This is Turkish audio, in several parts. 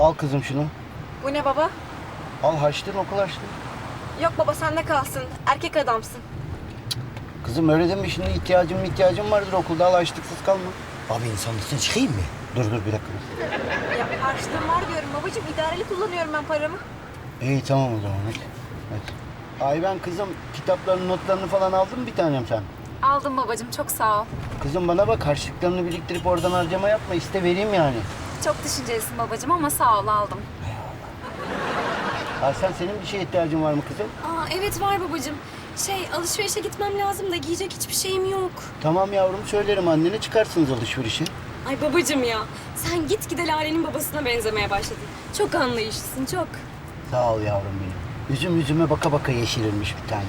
Al kızım şunu. Bu ne baba? Al haçtır okul haçtır. Yok baba sende kalsın. Erkek adamsın. Kızım öyle deme şimdi ihtiyacım ihtiyacım vardır okulda al haçlıksız kalma. Abi insanlıktan çıkayım mı? Dur dur bir dakika. Ya harçlığım var diyorum babacığım. İdareli kullanıyorum ben paramı. İyi tamam o zaman hadi. hadi. Ay ben kızım kitaplarını notlarını falan aldın mı bir tanem sen? Aldım babacığım çok sağ ol. Kızım bana bak harçlıklarını biriktirip oradan harcama yapma iste vereyim yani. Çok düşüncelisin babacığım ama sağ ol aldım. Hasan senin bir şeye ihtiyacın var mı kızım? Aa evet var babacığım. Şey alışverişe gitmem lazım da giyecek hiçbir şeyim yok. Tamam yavrum söylerim annene çıkarsınız alışverişi. Ay babacığım ya sen git gide Lale'nin babasına benzemeye başladın. Çok anlayışlısın çok. Sağ ol yavrum benim. Üzüm yüzüme baka baka yeşerilmiş bir tane.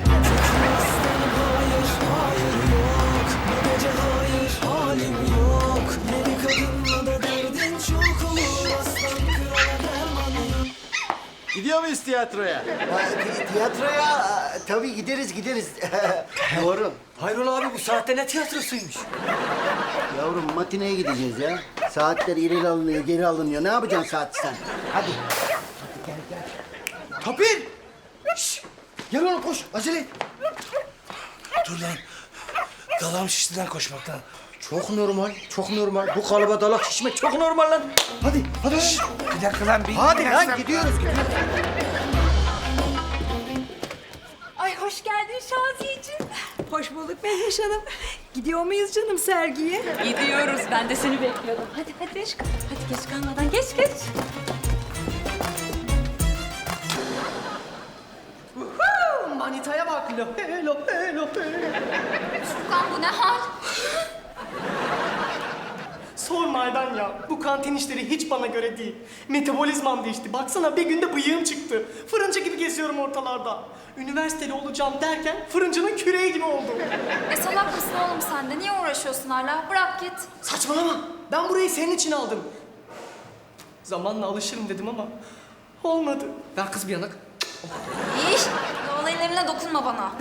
Gidiyor muyuz tiyatroya? Tiyatroya tabii gideriz gideriz. Doğru. Hayrola abi bu saatte ne tiyatrosuymuş? Yavrum matineye gideceğiz ya. Saatler ileri alınıyor, geri alınıyor. Ne yapacaksın saat sen? Hadi. Tapir! Şşş! Gel oğlum koş, acele et. Dur lan. Dalağım şişti lan koşmaktan. Çok normal, çok normal. Bu kalıba dalak şişmek çok normal lan. Hadi, hadi. bir dakika lan. Bir hadi lan, gidiyoruz, gidiyoruz. Ay hoş geldin Şaziyeciğim. Hoş bulduk Mehveş Hanım. Gidiyor muyuz canım sergiye? Gidiyoruz ben de seni bekliyordum. Hadi hadi geç. Hadi geç kalmadan geç geç. Manitaya bak. Lohe lohe lohe. Furkan bu ne hal? Aydan ya. Bu kantin işleri hiç bana göre değil. Metabolizmam değişti. Baksana bir günde bıyığım çıktı. Fırıncı gibi geziyorum ortalarda. Üniversiteli olacağım derken fırıncının küreği gibi oldum. E salak mısın oğlum sen de? Niye uğraşıyorsun hala? Bırak git. Saçmalama. Ben burayı senin için aldım. Zamanla alışırım dedim ama olmadı. Ver kız bir yanak. İş. Olaylarına dokunma bana.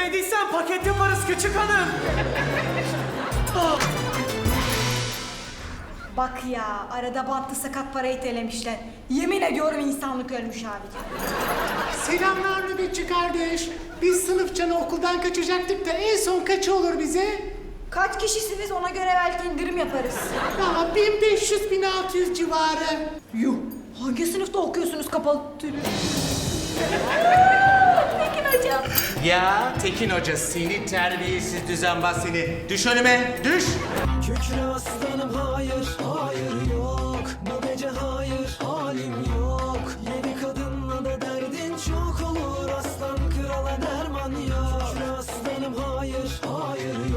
Sevemediysen paket yaparız küçük hanım. Bak ya arada bantlı sakat para itelemişler. Yemin ediyorum insanlık ölmüş abi. Selamlar nöbetçi kardeş. Biz sınıfçanı okuldan kaçacaktık da en son kaçı olur bize? Kaç kişisiniz ona göre belki indirim yaparız. Valla 1500-1600 civarı. Yuh. Hangi sınıfta okuyorsunuz kapalı tülü? Ya Tekin Hoca seni terbiyesiz düzenbaz seni. Düş önüme, düş. Kükre aslanım hayır, hayır yok Bu gece hayır, halim yok Yedi kadınla da derdin çok olur Aslan krala derman yok Kükre aslanım hayır, hayır yok